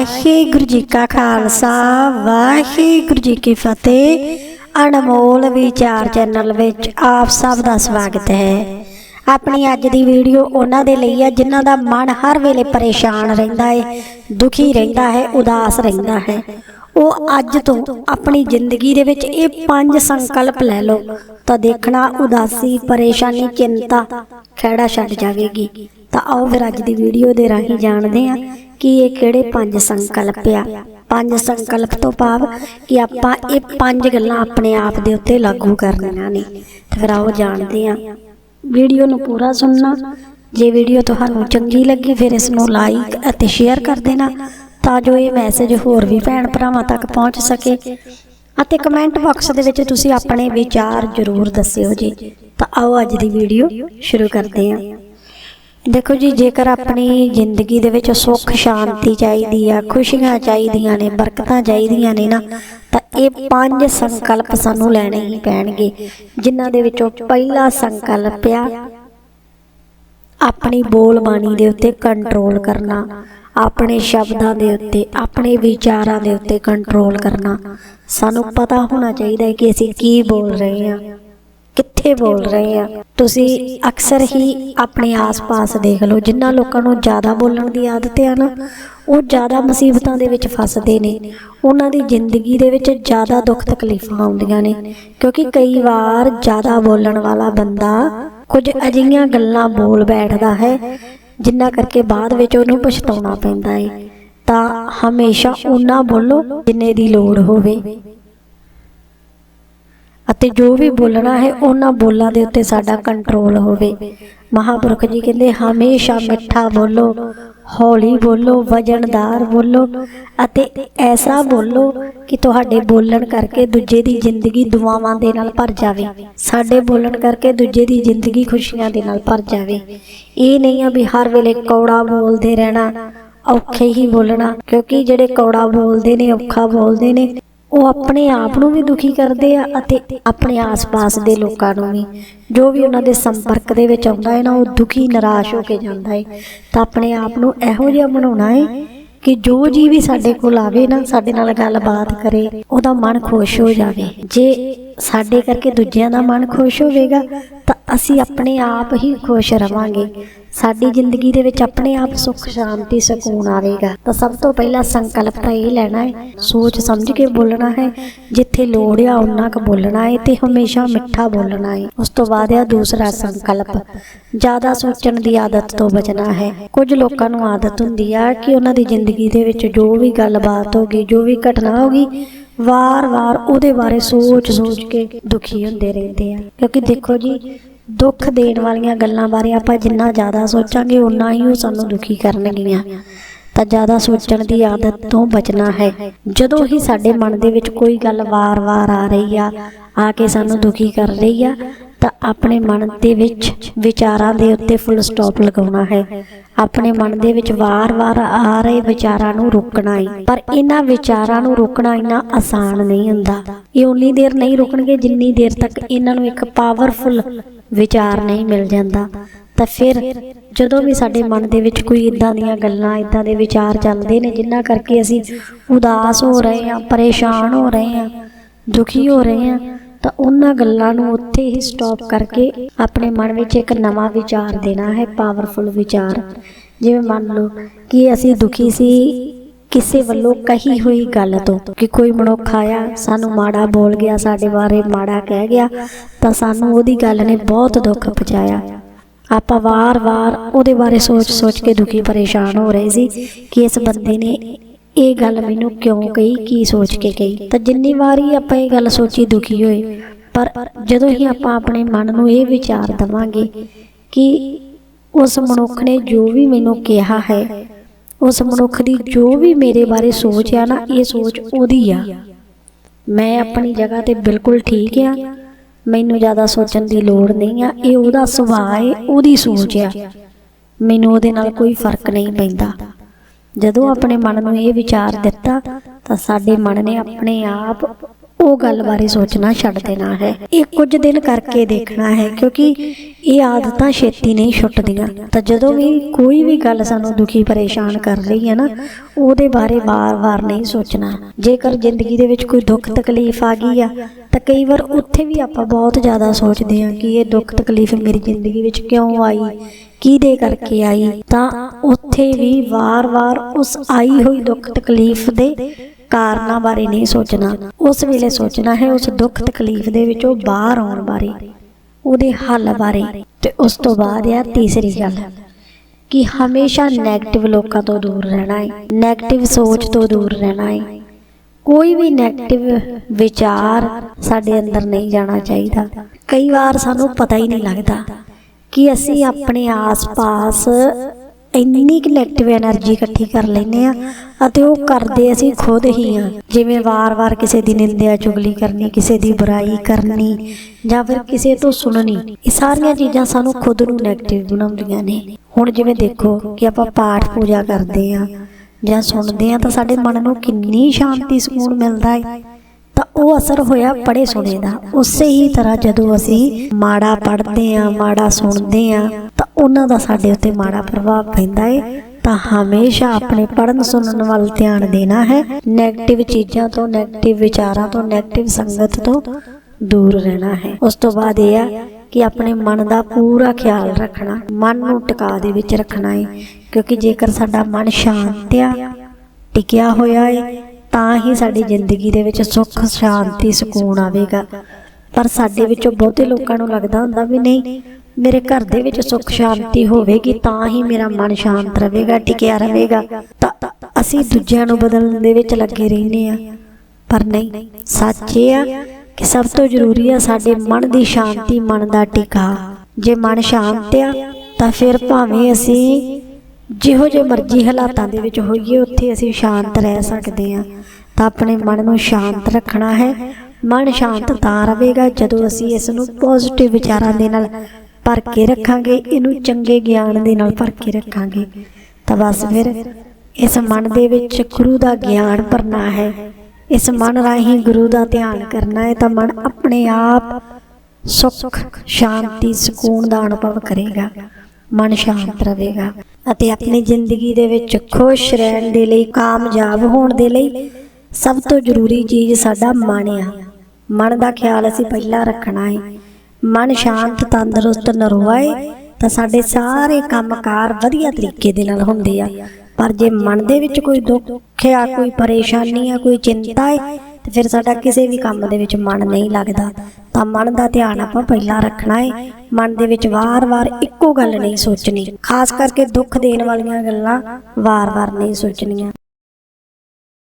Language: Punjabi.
ਵਾਹਿਗੁਰੂ ਜੀ ਕਾ ਖਾਲਸਾ, ਵਾਹਿਗੁਰੂ ਜੀ ਕੀ ਫਤਿਹ। ਅਨਮੋਲ ਵਿਚਾਰ ਚੈਨਲ ਵਿੱਚ ਆਪ ਸਭ ਦਾ ਸਵਾਗਤ ਹੈ। ਆਪਣੀ ਅੱਜ ਦੀ ਵੀਡੀਓ ਉਹਨਾਂ ਦੇ ਲਈ ਹੈ, ਜਿਨ੍ਹਾਂ ਦਾ ਮਨ ਹਰ ਵੇਲੇ ਪਰੇਸ਼ਾਨ ਰਹਿੰਦਾ ਹੈ, ਦੁਖੀ ਰਹਿੰਦਾ ਹੈ, ਉਦਾਸ ਰਹਿੰਦਾ ਹੈ। ਉਹ ਅੱਜ ਤੋਂ ਆਪਣੀ ਜ਼ਿੰਦਗੀ ਦੇ ਵਿੱਚ ਇਹ ਪੰਜ ਸੰਕਲਪ ਲੈ ਲਓ। ਤਾਂ ਦੇਖਣਾ ਉਦਾਸੀ, ਪਰੇਸ਼ਾਨੀ, ਚਿੰਤਾ ਖੜਾ ਛੱਡ ਜਾਵੇਗੀ। ਤਾਂ ਆਓ ਫਿਰ ਅੱਜ ਦੀ ਵੀਡੀਓ ਦੇ ਰਾਹੀਂ ਜਾਣਦੇ ਹਾਂ ਕਿ ਇਹ ਕਿਹੜੇ ਪੰਜ ਸੰਕਲਪ ਆ? ਪੰਜ ਸੰਕਲਪ ਤੋਂ ਭਾਵ ਕਿ ਆਪਾਂ ਇਹ ਪੰਜ ਗੱਲਾਂ ਆਪਣੇ ਆਪ ਦੇ ਉੱਤੇ ਲਾਗੂ ਕਰਨੀਆਂ ਨੇ। ਤੇ ਫਿਰ ਆਓ ਜਾਣਦੇ ਹਾਂ। ਵੀਡੀਓ ਨੂੰ ਪੂਰਾ ਸੁਣਨਾ। ਜੇ ਵੀਡੀਓ ਤੁਹਾਨੂੰ ਚੰਗੀ ਲੱਗੀ, ਫਿਰ ਇਸ ਨੂੰ ਲਾਈਕ ਅਤੇ ਸ਼ੇਅਰ ਕਰ ਦੇਣਾ ਤਾਂ ਜੋ ਇਹ ਮੈਸੇਜ ਹੋਰ ਵੀ ਭੈਣ ਭਰਾਵਾਂ ਤੱਕ ਪਹੁੰਚ ਸਕੇ। ਅਤੇ ਕਮੈਂਟ ਬਾਕਸ ਦੇ ਵਿੱਚ ਤੁਸੀਂ ਆਪਣੇ ਵਿਚਾਰ ਜ਼ਰੂਰ ਦੱਸਿਓ ਜੀ। ਤਾਂ ਆਓ ਅੱਜ ਦੀ ਵੀਡੀਓ ਸ਼ੁਰੂ ਕਰਦੇ ਹਾਂ। ਦੇਖੋ ਜੀ, ਜੇਕਰ ਆਪਣੀ ਜ਼ਿੰਦਗੀ ਦੇ ਵਿੱਚ ਸੁੱਖ, ਸ਼ਾਂਤੀ ਚਾਹੀਦੀ ਆ, ਖੁਸ਼ੀਆਂ ਚਾਹੀਦੀਆਂ ਨੇ, ਬਰਕਤਾਂ ਚਾਹੀਦੀਆਂ ਨੇ ਨਾ, ਤਾਂ ਇਹ ਪੰਜ ਸੰਕਲਪ ਸਾਨੂੰ ਲੈਣੇ ਹੀ ਪੈਣਗੇ, ਜਿਨ੍ਹਾਂ ਦੇ ਵਿੱਚੋਂ ਪਹਿਲਾ ਸੰਕਲਪ ਆ, ਆਪਣੀ ਬੋਲ ਬਾਣੀ ਦੇ ਉੱਤੇ ਕੰਟਰੋਲ ਕਰਨਾ, ਆਪਣੇ ਸ਼ਬਦਾਂ ਦੇ ਉੱਤੇ, ਆਪਣੇ ਵਿਚਾਰਾਂ ਦੇ ਉੱਤੇ ਕੰਟਰੋਲ ਕਰਨਾ। ਸਾਨੂੰ ਪਤਾ ਹੋਣਾ ਚਾਹੀਦਾ ਹੈ ਕਿ ਅਸੀਂ ਕੀ ਬੋਲ ਰਹੇ ਹਾਂ। ਕਿੱਥੇ ਬੋਲ ਰਹੇ ਆ? ਤੁਸੀਂ ਅਕਸਰ ਹੀ ਆਪਣੇ ਆਸ-ਪਾਸ ਦੇਖ ਲਓ ਜਿਨ੍ਹਾਂ ਲੋਕਾਂ ਨੂੰ ਜ਼ਿਆਦਾ ਬੋਲਣ ਦੀ ਆਦਤ ਹੈ ਨਾ ਉਹ ਜ਼ਿਆਦਾ ਮੁਸੀਬਤਾਂ ਦੇ ਵਿੱਚ ਫਸਦੇ ਨੇ। ਉਹਨਾਂ ਦੀ ਜ਼ਿੰਦਗੀ ਦੇ ਵਿੱਚ ਜ਼ਿਆਦਾ ਦੁੱਖ ਤਕਲੀਫਾਂ ਆਉਂਦੀਆਂ ਨੇ ਕਿਉਂਕਿ ਕਈ ਵਾਰ ਜ਼ਿਆਦਾ ਬੋਲਣ ਵਾਲਾ ਬੰਦਾ ਕੁਝ ਅਜਿਹੀਆਂ ਗੱਲਾਂ ਬੋਲ ਬੈਠਦਾ ਹੈ ਜਿੰਨਾ ਕਰਕੇ ਬਾਅਦ ਵਿੱਚ ਉਹਨੂੰ ਪਛਤਾਉਣਾ ਪੈਂਦਾ ਹੈ ਤਾਂ ਹਮੇਸ਼ਾ ਉਹਨਾਂ ਬੋਲੋ ਜਿੰਨੇ ਦੀ ਲੋੜ ਹੋਵੇ। ਅਤੇ ਜੋ ਵੀ ਬੋਲਣਾ ਹੈ, ਉਹਨਾਂ ਬੋਲਾਂ ਦੇ ਉੱਤੇ ਸਾਡਾ ਕੰਟਰੋਲ ਹੋਵੇ। ਮਹਾਪੁਰਖ ਜੀ ਕਹਿੰਦੇ, ਹਮੇਸ਼ਾ ਮਿੱਠਾ ਬੋਲੋ, ਹੌਲੀ ਬੋਲੋ, ਵਜਨਦਾਰ ਬੋਲੋ ਅਤੇ ਐਸਾ ਬੋਲੋ ਕਿ ਤੁਹਾਡੇ ਬੋਲਣ ਕਰਕੇ ਦੂਜੇ ਦੀ ਜ਼ਿੰਦਗੀ ਦੁਆਵਾਂ ਦੇ ਨਾਲ ਭਰ ਜਾਵੇ। ਸਾਡੇ ਬੋਲਣ ਕਰਕੇ ਦੂਜੇ ਦੀ ਜ਼ਿੰਦਗੀ ਖੁਸ਼ੀਆਂ ਦੇ ਨਾਲ ਭਰ ਜਾਵੇ। ਇਹ ਨਹੀਂ ਆ ਵੀ ਹਰ ਵੇਲੇ ਕੌੜਾ ਬੋਲਦੇ ਰਹਿਣਾ, ਔਖੇ ਹੀ ਬੋਲਣਾ, ਕਿਉਂਕਿ ਜਿਹੜੇ ਕੌੜਾ ਬੋਲਦੇ ਨੇ, ਔਖਾ ਬੋਲਦੇ ਨੇ ਉਹ ਆਪਣੇ ਆਪ ਨੂੰ ਵੀ ਦੁਖੀ ਕਰਦੇ ਆ ਅਤੇ ਆਪਣੇ ਆਸ-ਪਾਸ ਦੇ ਲੋਕਾਂ ਨੂੰ ਵੀ। ਜੋ ਵੀ ਉਹਨਾਂ ਦੇ ਸੰਪਰਕ ਦੇ ਵਿੱਚ ਆਉਂਦਾ ਹੈ ਨਾ, ਉਹ ਦੁਖੀ, ਨਿਰਾਸ਼ ਹੋ ਕੇ ਜਾਂਦਾ ਹੈ। ਤਾਂ ਆਪਣੇ ਆਪ ਨੂੰ ਇਹੋ ਜਿਹਾ ਬਣਾਉਣਾ ਹੈ ਕਿ ਜੋ ਜੀ ਵੀ ਸਾਡੇ ਕੋਲ ਆਵੇ ਨਾ, ਸਾਡੇ ਨਾਲ ਗੱਲਬਾਤ ਕਰੇ, ਉਹਦਾ ਮਨ ਖੁਸ਼ ਹੋ ਜਾਵੇ। ਜੇ ਸਾਡੇ ਕਰਕੇ ਦੂਜਿਆਂ ਦਾ ਮਨ ਖੁਸ਼ ਹੋਵੇਗਾ, ਤਾਂ ਅਸੀਂ ਆਪਣੇ ਆਪ ਹੀ ਖੁਸ਼ ਰਵਾਂਗੇ। ਸਾਡੀ ਜ਼ਿੰਦਗੀ ਦੇ ਵਿੱਚ ਆਪਣੇ ਆਪ ਸੁੱਖ ਸ਼ਾਂਤੀ ਸਕੂਨ ਆਵੇਗਾ। ਤਾਂ ਸਭ ਤੋਂ ਪਹਿਲਾ ਸੰਕਲਪ ਤਾਂ ਇਹ ਲੈਣਾ ਹੈ ਸੋਚ ਸਮਝ ਕੇ ਬੋਲਣਾ ਹੈ ਜਿੱਥੇ ਲੋੜ ਆ ਉਹਨਾਂ ਕ ਬੋਲਣਾ ਹੈ ਤੇ ਹਮੇਸ਼ਾ ਮਿੱਠਾ ਬੋਲਣਾ ਹੈ। ਉਸ ਤੋਂ ਬਾਅਦ ਆ ਦੂਸਰਾ ਸੰਕਲਪ। ਜ਼ਿਆਦਾ ਸੋਚਣ ਦੀ ਆਦਤ ਤੋਂ ਬਚਣਾ ਹੈ। ਕੁਝ ਲੋਕਾਂ ਨੂੰ ਆਦਤ ਹੁੰਦੀ ਆ ਕਿ ਉਹਨਾਂ ਦੀ ਜ਼ਿੰਦਗੀ ਦੇ ਵਿੱਚ ਜੋ ਵੀ ਗੱਲਬਾਤ ਹੋਗੀ ਜੋ ਵੀ ਘਟਨਾ ਹੋਗੀ ਵਾਰ-ਵਾਰ ਉਹਦੇ ਬਾਰੇ ਸੋਚ-ਸੋਚ ਕੇ ਦੁਖੀ ਹੁੰਦੇ ਰਹਿੰਦੇ ਆ। ਕਿਉਂਕਿ ਦੇਖੋ ਜੀ ਦੁੱਖ ਦੇਣ ਵਾਲੀਆਂ ਗੱਲਾਂ ਬਾਰੇ ਆਪਾਂ ਜਿੰਨਾ ਜ਼ਿਆਦਾ ਸੋਚਾਂਗੇ ਉਨਾ ਹੀ ਉਹ ਸਾਨੂੰ ਦੁਖੀ ਕਰਨਗੀਆਂ। ਤਾਂ ਜ਼ਿਆਦਾ ਸੋਚਣ ਦੀ ਆਦਤ ਤੋਂ ਬਚਣਾ ਹੈ। ਜਦੋਂ ਹੀ ਸਾਡੇ ਮਨ ਦੇ ਵਿੱਚ ਕੋਈ ਗੱਲ ਵਾਰ-ਵਾਰ ਆ ਰਹੀ ਆ ਆ ਕੇ ਸਾਨੂੰ ਦੁਖੀ ਕਰ ਰਹੀ ਆ ਤਾਂ ਆਪਣੇ ਮਨ ਦੇ ਵਿੱਚ ਵਿਚਾਰਾਂ ਦੇ ਉੱਤੇ ਫੁੱਲ ਸਟਾਪ ਲਗਾਉਣਾ ਹੈ। ਆਪਣੇ ਮਨ ਦੇ ਵਿੱਚ ਵਾਰ-ਵਾਰ ਆ ਰਹੇ ਵਿਚਾਰਾਂ ਨੂੰ ਰੋਕਣਾ ਹੈ ਪਰ ਇਹਨਾਂ ਵਿਚਾਰਾਂ ਨੂੰ ਰੋਕਣਾ ਇੰਨਾ ਆਸਾਨ ਨਹੀਂ ਹੁੰਦਾ। ਇਹ ਉਨੀ ਦੇਰ ਨਹੀਂ ਰੁਕਣਗੇ ਜਿੰਨੀ ਦੇਰ ਤੱਕ ਇਹਨਾਂ ਨੂੰ ਇੱਕ ਪਾਵਰਫੁਲ ਵਿਚਾਰ ਨਹੀਂ ਮਿਲ ਜਾਂਦਾ। ਤਾਂ ਫਿਰ ਜਦੋਂ ਵੀ ਸਾਡੇ ਮਨ ਦੇ ਵਿੱਚ ਕੋਈ ਇਦਾਂ ਦੀਆਂ ਗੱਲਾਂ ਇਦਾਂ ਦੇ ਵਿਚਾਰ ਚੱਲਦੇ ਨੇ ਜਿਨ੍ਹਾਂ ਕਰਕੇ ਅਸੀਂ ਉਦਾਸ ਹੋ ਰਹੇ ਹਾਂ ਪਰੇਸ਼ਾਨ ਹੋ ਰਹੇ ਹਾਂ ਦੁਖੀ ਹੋ ਰਹੇ ਹਾਂ ਤਾਂ ਉਹਨਾਂ ਗੱਲਾਂ ਨੂੰ ਉੱਥੇ ਹੀ ਸਟਾਪ ਕਰਕੇ ਆਪਣੇ ਮਨ ਵਿੱਚ ਇੱਕ ਨਵਾਂ ਵਿਚਾਰ ਦੇਣਾ ਹੈ ਪਾਵਰਫੁਲ ਵਿਚਾਰ। ਜਿਵੇਂ ਮੰਨ ਲਓ ਕਿ ਅਸੀਂ ਦੁਖੀ ਸੀ, ਕਿਸੇ ਵੱਲੋਂ ਕਹੀ ਹੋਈ ਗੱਲ ਤੋਂ ਕਿ ਕੋਈ ਮਨੁੱਖ ਆਇਆ, ਸਾਨੂੰ ਮਾੜਾ ਬੋਲ ਗਿਆ, ਸਾਡੇ ਬਾਰੇ ਮਾੜਾ ਕਹਿ ਗਿਆ, ਤਾਂ ਸਾਨੂੰ ਉਹਦੀ ਗੱਲ ਨੇ ਬਹੁਤ ਦੁੱਖ ਪਹੁੰਚਾਇਆ। ਆਪਾਂ ਵਾਰ-ਵਾਰ ਉਹਦੇ ਬਾਰੇ ਸੋਚ-ਸੋਚ ਕੇ ਦੁਖੀ ਪਰੇਸ਼ਾਨ ਹੋ ਰਹੇ ਸੀ ਕਿ ਇਸ ਬੰਦੇ ਨੇ ਇਹ ਗੱਲ ਮੈਨੂੰ ਕਿਉਂ ਕਹੀ? ਕੀ ਸੋਚ ਕੇ ਕਹੀ? ਤਾਂ ਜਿੰਨੀ ਵਾਰੀ ਆਪਾਂ ਇਹ ਗੱਲ ਸੋਚੀ ਦੁਖੀ ਹੋਏ, ਪਰ ਜਦੋਂ ਹੀ ਆਪਾਂ ਆਪਣੇ ਮਨ ਨੂੰ ਇਹ ਵਿਚਾਰ ਦਵਾਂਗੇ ਕਿ ਉਸ ਮਨੁੱਖ ਨੇ ਜੋ ਵੀ ਮੈਨੂੰ ਕਿਹਾ ਹੈ, ਉਸ ਮਨੁੱਖ ਦੀ ਜੋ ਵੀ ਮੇਰੇ ਬਾਰੇ ਸੋਚ ਆ ਨਾ, ਇਹ ਸੋਚ ਉਹਦੀ ਆ। ਮੈਂ ਆਪਣੀ ਜਗ੍ਹਾ ਤੇ ਬਿਲਕੁਲ ਠੀਕ ਆ। ਮੈਨੂੰ ਜ਼ਿਆਦਾ ਸੋਚਣ ਦੀ ਲੋੜ ਨਹੀਂ ਆ। ਇਹ ਉਹਦਾ ਸੁਭਾਅ ਹੈ, ਉਹਦੀ ਸੋਚ ਆ। ਮੈਨੂੰ ਉਹਦੇ ਨਾਲ ਕੋਈ ਫ਼ਰਕ ਨਹੀਂ ਪੈਂਦਾ। ਜਦੋਂ ਆਪਣੇ ਮਨ ਨੂੰ ਇਹ ਵਿਚਾਰ ਦਿੱਤਾ ਤਾਂ ਸਾਡੇ ਮਨ ਨੇ ਆਪਣੇ ਆਪ ਉਹ ਗੱਲ ਬਾਰੇ ਸੋਚਣਾ ਛੱਡ ਦੇਣਾ ਹੈ। ਇਹ ਕੁਝ ਦਿਨ ਕਰਕੇ ਦੇਖਣਾ ਹੈ ਕਿਉਂਕਿ ਇਹ ਆਦਤਾਂ ਛੇਤੀ ਨਹੀਂ ਛੁੱਟਦੀਆਂ। ਤਾਂ ਜਦੋਂ ਵੀ ਕੋਈ ਵੀ ਗੱਲ ਸਾਨੂੰ ਦੁਖੀ ਪਰੇਸ਼ਾਨ ਕਰ ਰਹੀ ਹੈ ਨਾ, ਉਹਦੇ ਬਾਰੇ ਵਾਰ-ਵਾਰ ਨਹੀਂ ਸੋਚਣਾ। ਜੇਕਰ ਜ਼ਿੰਦਗੀ ਦੇ ਵਿੱਚ ਕੋਈ ਦੁੱਖ ਤਕਲੀਫ ਆ ਗਈ ਆ, ਤਾਂ ਕਈ ਵਾਰ ਉੱਥੇ ਵੀ ਆਪਾਂ ਬਹੁਤ ਜ਼ਿਆਦਾ ਸੋਚਦੇ ਹਾਂ ਕਿ ਇਹ ਦੁੱਖ ਤਕਲੀਫ ਮੇਰੀ ਜ਼ਿੰਦਗੀ ਵਿੱਚ ਕਿਉਂ ਆਈ, ਕਿਹਦੇ ਕਰਕੇ ਆਈ। ਤਾਂ ਉੱਥੇ ਵੀ ਵਾਰ-ਵਾਰ ਉਸ ਆਈ ਹੋਈ ਦੁੱਖ ਤਕਲੀਫ ਦੇ ਕਾਰਨਾਂ ਬਾਰੇ ਨਹੀਂ ਸੋਚਣਾ। ਉਸ ਵੇਲੇ ਸੋਚਣਾ ਹੈ ਉਸ ਦੁੱਖ ਤਕਲੀਫ ਦੇ ਵਿੱਚੋਂ ਬਾਹਰ ਆਉਣ ਬਾਰੇ, ਉਹਦੇ ਹੱਲ ਬਾਰੇ ਤੇ ਉਸ ਤੋਂ ਬਾਅਦ ਆ ਤੀਸਰੀ ਗੱਲ ਕਿ ਹਮੇਸ਼ਾ 네ਗੇਟਿਵ ਲੋਕਾਂ ਤੋਂ ਦੂਰ ਰਹਿਣਾ ਹੈ। 네ਗੇਟਿਵ ਸੋਚ ਤੋਂ ਦੂਰ ਰਹਿਣਾ ਹੈ। ਕੋਈ ਵੀ 네ਗੇਟਿਵ ਵਿਚਾਰ ਸਾਡੇ ਅੰਦਰ ਨਹੀਂ ਜਾਣਾ ਚਾਹੀਦਾ। ਕਈ ਵਾਰ ਸਾਨੂੰ ਪਤਾ ਹੀ ਨਹੀਂ ਲੱਗਦਾ ਕਿ ਅਸੀਂ ਆਪਣੇ ਆਸ-ਪਾਸ ਇੰਨੀ ਕਿ ਨੈਗੇਟਿਵ એનર્ਜੀ ਇਕੱਠੀ ਕਰ ਲੈਨੇ ਆ ਅਤੇ ਉਹ ਕਰਦੇ ਅਸੀਂ ਖੁਦ ਹੀ ਆ। ਜਿਵੇਂ ਵਾਰ-ਵਾਰ ਕਿਸੇ ਦੀ ਨਿੰਦਿਆ ਚੁਗਲੀ ਕਰਨੀ, ਕਿਸੇ ਦੀ ਬੁਰਾਈ ਕਰਨੀ ਜਾਂ ਫਿਰ ਕਿਸੇ ਤੋਂ ਸੁਣਨੀ, ਇਹ ਸਾਰੀਆਂ ਚੀਜ਼ਾਂ ਸਾਨੂੰ ਖੁਦ ਨੂੰ ਨੈਗੇਟਿਵ ਬਣਾਉਂਦੀਆਂ ਨੇ। ਹੁਣ ਜਿਵੇਂ ਦੇਖੋ ਕਿ ਆਪਾਂ ਪਾਠ ਪੂਜਾ ਕਰਦੇ ਆ ਜਾਂ ਸੁਣਦੇ ਆ ਤਾਂ ਸਾਡੇ ਮਨ ਨੂੰ ਕਿੰਨੀ ਸ਼ਾਂਤੀ ਸਕੂਨ ਮਿਲਦਾ ਹੈ ਤਾਂ ਉਹ ਅਸਰ ਹੋਇਆ ਪੜੇ ਸੁਣੇ ਦਾ। ਉਸੇ ਹੀ ਤਰ੍ਹਾਂ ਜਦੋਂ ਅਸੀਂ ਮਾੜਾ ਪੜਦੇ ਆ, ਮਾੜਾ ਸੁਣਦੇ ਆ ਉਹਨਾਂ ਦਾ ਸਾਡੇ ਉੱਤੇ ਮਾੜਾ ਪ੍ਰਭਾਵ ਪੈਂਦਾ ਹੈ ਤਾਂ ਹਮੇਸ਼ਾ ਆਪਣੇ ਪੜਨ ਸੁਣਨ ਵੱਲ ਧਿਆਨ ਦੇਣਾ ਹੈ। 네ਗੇਟਿਵ ਚੀਜ਼ਾਂ ਤੋਂ 네ਗੇਟਿਵ ਵਿਚਾਰਾਂ ਤੋਂ 네ਗੇਟਿਵ ਸੰਗਤ ਤੋਂ ਦੂਰ ਰਹਿਣਾ ਹੈ। ਉਸ ਤੋਂ ਬਾਅਦ ਇਹ ਆ ਕਿ ਆਪਣੇ ਮਨ ਦਾ ਪੂਰਾ ਖਿਆਲ ਰੱਖਣਾ, ਮਨ ਨੂੰ ਟਿਕਾ ਦੇ ਵਿੱਚ ਰੱਖਣਾ ਹੈ ਕਿਉਂਕਿ ਜੇਕਰ ਸਾਡਾ ਮਨ ਸ਼ਾਂਤ ਆ, ਟਿਕਿਆ ਹੋਇਆ ਹੈ ਤਾਂ ਹੀ ਸਾਡੀ ਜ਼ਿੰਦਗੀ ਦੇ ਵਿੱਚ ਸੁੱਖ, ਸ਼ਾਂਤੀ, ਸਕੂਨ ਆਵੇਗਾ। ਪਰ ਸਾਡੇ ਵਿੱਚੋਂ ਬਹੁਤੇ ਲੋਕਾਂ ਨੂੰ ਲੱਗਦਾ ਹੁੰਦਾ ਵੀ ਨਹੀਂ ਮੇਰੇ ਘਰ ਦੇ ਵਿੱਚ ਸੁੱਖ ਸ਼ਾਂਤੀ ਹੋਵੇਗੀ, ਤਾਂ ਹੀ ਮੇਰਾ ਮਨ ਸ਼ਾਂਤ ਰਹੇਗਾ, ਟਿਕਿਆ ਰਹੇਗਾ। ਤਾਂ ਅਸੀਂ ਦੂਜਿਆਂ ਨੂੰ ਬਦਲਣ ਦੇ ਵਿੱਚ ਲੱਗੇ ਰਹਿੰਦੇ ਆ ਪਰ ਨਹੀਂ, ਸੱਚ ਇਹ ਆ ਕਿ ਸਭ ਤੋਂ ਜ਼ਰੂਰੀ ਆ ਸਾਡੇ ਮਨ ਦੀ ਸ਼ਾਂਤੀ, ਮਨ ਦਾ ਟਿਕਾ। ਜੇ ਮਨ ਸ਼ਾਂਤ ਆ, ਤਾਂ ਫਿਰ ਭਾਵੇਂ ਅਸੀਂ ਜਿਹੋ ਜਿਹੇ ਮਰਜ਼ੀ ਹਾਲਾਤਾਂ ਦੇ ਵਿੱਚ ਹੋਈਏ, ਉੱਥੇ ਅਸੀਂ ਸ਼ਾਂਤ ਰਹਿ ਸਕਦੇ ਹਾਂ। ਤਾਂ ਆਪਣੇ ਮਨ ਨੂੰ ਸ਼ਾਂਤ ਰੱਖਣਾ ਹੈ। ਮਨ ਸ਼ਾਂਤ ਤਾਂ ਰਹੇਗਾ ਜਦੋਂ ਅਸੀਂ ਇਸ ਨੂੰ ਪੋਜ਼ਿਟਿਵ ਵਿਚਾਰਾਂ ਦੇ ਨਾਲ ਭਰ ਕੇ ਰੱਖਾਂਗੇ ਇਹਨੂੰ ਚੰਗੇ ਗਿਆਨ ਦੇ ਨਾਲ ਭਰ ਕੇ ਰੱਖਾਂਗੇ। ਤਾਂ ਬਸ ਫਿਰ ਇਸ ਮਨ ਦੇ ਵਿੱਚ ਗੁਰੂ ਦਾ ਗਿਆਨ ਭਰਨਾ ਹੈ। ਇਸ ਮਨ ਰਾਹੀਂ ਗੁਰੂ ਦਾ ਧਿਆਨ ਕਰਨਾ ਹੈ ਤਾਂ ਮਨ ਆਪਣੇ ਆਪ ਸੁੱਖ ਸ਼ਾਂਤੀ ਸਕੂਨ ਦਾ ਅਨੁਭਵ ਕਰੇਗਾ। ਮਨ ਸ਼ਾਂਤ ਰਹੇਗਾ। ਅਤੇ ਆਪਣੀ ਜ਼ਿੰਦਗੀ ਦੇ ਵਿੱਚ ਖੁਸ਼ ਰਹਿਣ ਦੇ ਲਈ ਕਾਮਯਾਬ ਹੋਣ ਦੇ ਲਈ ਸਭ ਤੋਂ ਜ਼ਰੂਰੀ ਚੀਜ਼ ਸਾਡਾ ਮਨ ਆ ਮਨ ਦਾ ਖਿਆਲ ਅਸੀਂ ਪਹਿਲਾਂ ਰੱਖਣਾ ਹੈ। ਮਨ ਸ਼ਾਂਤ ਤੰਦਰੁਸਤ ਨਰੋਆ ਹੈ ਤਾਂ ਸਾਡੇ ਸਾਰੇ ਕੰਮਕਾਰ ਵਧੀਆ ਤਰੀਕੇ ਦੇ ਨਾਲ ਹੁੰਦੇ ਆ। ਪਰ ਜੇ ਮਨ ਦੇ ਵਿੱਚ ਕੋਈ ਦੁੱਖ ਆ ਕੋਈ ਪਰੇਸ਼ਾਨੀ ਆ ਕੋਈ ਚਿੰਤਾ ਹੈ ਤੇ ਫਿਰ ਸਾਡਾ ਕਿਸੇ ਵੀ ਕੰਮ ਦੇ ਵਿੱਚ ਮਨ ਨਹੀਂ ਲੱਗਦਾ। ਤਾਂ ਮਨ ਦਾ ਧਿਆਨ ਆਪਾਂ ਪਹਿਲਾਂ ਰੱਖਣਾ ਹੈ ਮਨ ਦੇ ਵਿੱਚ ਵਾਰ-ਵਾਰ ਇੱਕੋ ਗੱਲ ਨਹੀਂ ਸੋਚਣੀ। ਖਾਸ ਕਰਕੇ ਦੁੱਖ ਦੇਣ ਵਾਲੀਆਂ ਗੱਲਾਂ ਵਾਰ-ਵਾਰ ਨਹੀਂ ਸੋਚਣੀਆਂ।